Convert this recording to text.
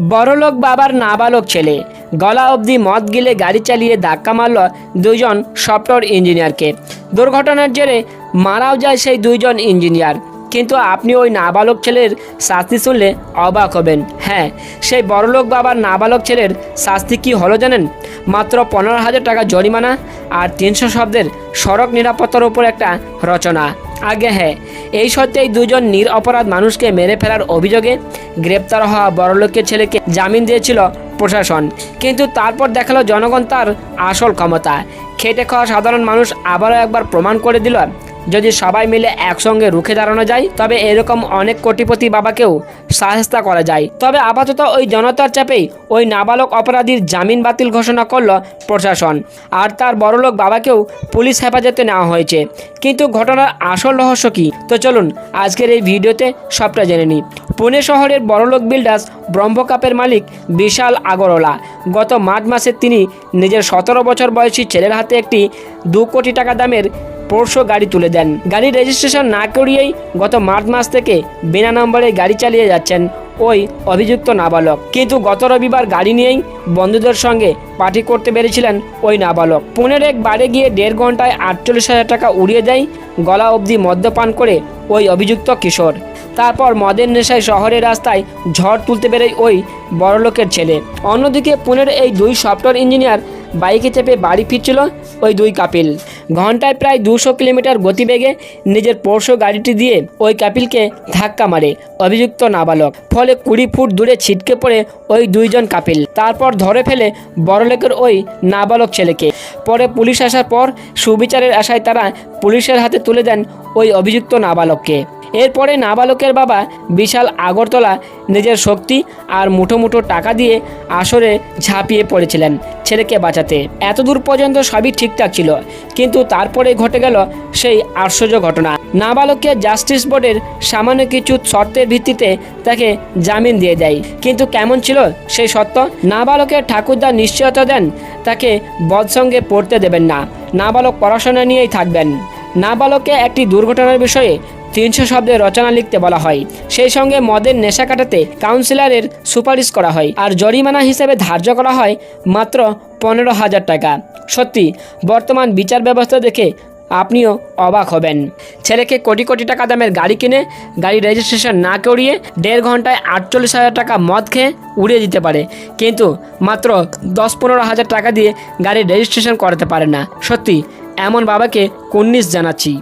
বড়লোক বাবার নাবালক ছেলে। গলা অবধি মদ গিলে গাড়ি চালিয়ে ধাক্কা মারল দুইজন সফটওয়্যার ইঞ্জিনিয়ারকে। দুর্ঘটনার জেরে মারাও যায় সেই দুইজন ইঞ্জিনিয়ার। কিন্তু আপনি ওই নাবালক ছেলের শাস্তি শুনলে অবাক হবেন। হ্যাঁ সেই বড়লোক বাবার নাবালক ছেলের শাস্তি কি হলো জানেন? মাত্র পনেরো হাজার টাকা জরিমানা আর তিনশো শব্দের সড়ক নিরাপত্তার উপর একটা রচনা। আগে হ্যাঁ। এই সত্ত্বেই দুজন নির অপরাধ মানুষকে মেরে ফেলার অভিযোগে গ্রেপ্তার হওয়া বড়লোকের ছেলেকে জামিন দিয়েছিল প্রশাসন। কিন্তু তারপর দেখাল জনগণ তার আসল ক্ষমতা। খেটে খাওয়া সাধারণ মানুষ আবারও একবার প্রমাণ করে দিল যদি সবাই মিলে একসঙ্গে রুখে দাঁড়ানো যায়, তবে এরকম অনেক কোটিপতি বাবাকেও সাহেস্তা করা যায়। তবে আপাতত ওই জনতার চাপেই ওই নাবালক অপরাধীর জামিন বাতিল ঘোষণা করল প্রশাসন। আর তার বড়লোক বাবাকেও পুলিশ হেফাজতে নেওয়া হয়েছে। কিন্তু ঘটনার আসল রহস্য কী? তো চলুন, আজকের এই ভিডিওতে সবটা জেনে নিই। পুনে শহরের বড়লোক বিল্ডার্স ব্রহ্মকাপের মালিক বিশাল আগরওয়ালা। গত মার্চ মাসে তিনি নিজের সতেরো বছর বয়সী ছেলের হাতে একটি দু কোটি টাকা দামের পোর্শো গাড়ি তুলে দেন। গাড়ির রেজিস্ট্রেশন না করিয়েই গত মার্চ মাস থেকে বিনা নম্বরে গাড়ি চালিয়ে যাচ্ছেন ওই অভিযুক্ত নাবালক। কিন্তু গত রবিবার গাড়ি নিয়েই বন্ধুদের সঙ্গে পার্টি করতে বেরিয়েছিলেন ওই নাবালক। পুনের এক বারে গিয়ে দেড় ঘন্টায় আটচল্লিশ হাজার টাকা উড়িয়ে দেয় গলা অবধি মদ্যপান করে ওই অভিযুক্ত কিশোর। তারপর মদের নেশায় শহরের রাস্তায় ঝড় তুলতে বেরোয় ওই বড়লোকের ছেলে। অন্যদিকে পুনের এই দুই সফটওয়্যার ইঞ্জিনিয়ার বাইকে চেপে বাড়ি ফিরছিল ওই দুই কাপিল। ঘন্টায় প্রায় দুশো কিলোমিটার গতিবেগে নিজের পোর্শো গাড়িটি দিয়ে ওই কাপিলকে ধাক্কা মারে অভিযুক্ত নাবালক। ফলে কুড়ি ফুট দূরে ছিটকে পড়ে ওই দুইজন কাপিল। তারপর ধরে ফেলে বড়লোকের ওই নাবালক ছেলেকে। পরে পুলিশ আসার পর সুবিচারের আশায় তারা পুলিশের হাতে তুলে দেন ওই অভিযুক্ত নাবালককে। এরপরে নাবালকের বাবা বিশাল আগরতলা নিজের শক্তি আর মুঠো মুঠো টাকা দিয়ে আসরে ঝাঁপিয়ে পড়েছিলেন ছেলেকে বাঁচাতে। এত দূর পর্যন্ত সবই ঠিকঠাক ছিল, কিন্তু তারপরে ঘটে গেল সেই আশ্চর্য ঘটনা। নাবালককে জাস্টিস বোর্ডের সামান্য কিছু শর্তের ভিত্তিতে তাকে জামিন দিয়ে দেয়। কিন্তু কেমন ছিল সেই সত্য নাবালকের ঠাকুরদা নিশ্চয়তা দেন, তাকে বদসঙ্গে পড়তে দেবেন না। নাবালক পড়াশোনা নিয়েই থাকবেন। নাবালককে একটি দুর্ঘটনার বিষয়ে তিনশো শব্দের রচনা লিখতে বলা হয়। সেই সঙ্গে মদের নেশা কাটাতে কাউন্সিলরের সুপারিশ করা হয় আর জরিমানা হিসেবে ধার্য করা হয় মাত্র পনেরো হাজার টাকা। সত্যি, বর্তমান বিচার ব্যবস্থা দেখে আপনিও অবাক হবেন। ছেলেকে কোটি কোটি টাকা দামের গাড়ি কিনে, গাড়ি রেজিস্ট্রেশন না করিয়ে দেড় ঘন্টায় আটচল্লিশ হাজার টাকা মদ খেয়ে উড়িয়ে দিতে পারে। কিন্তু মাত্র দশ পনেরো হাজার টাকা দিয়ে গাড়ির রেজিস্ট্রেশন করাতে পারে না। সত্যি, এমন বাবাকে কুন্নিস জানাচ্ছি।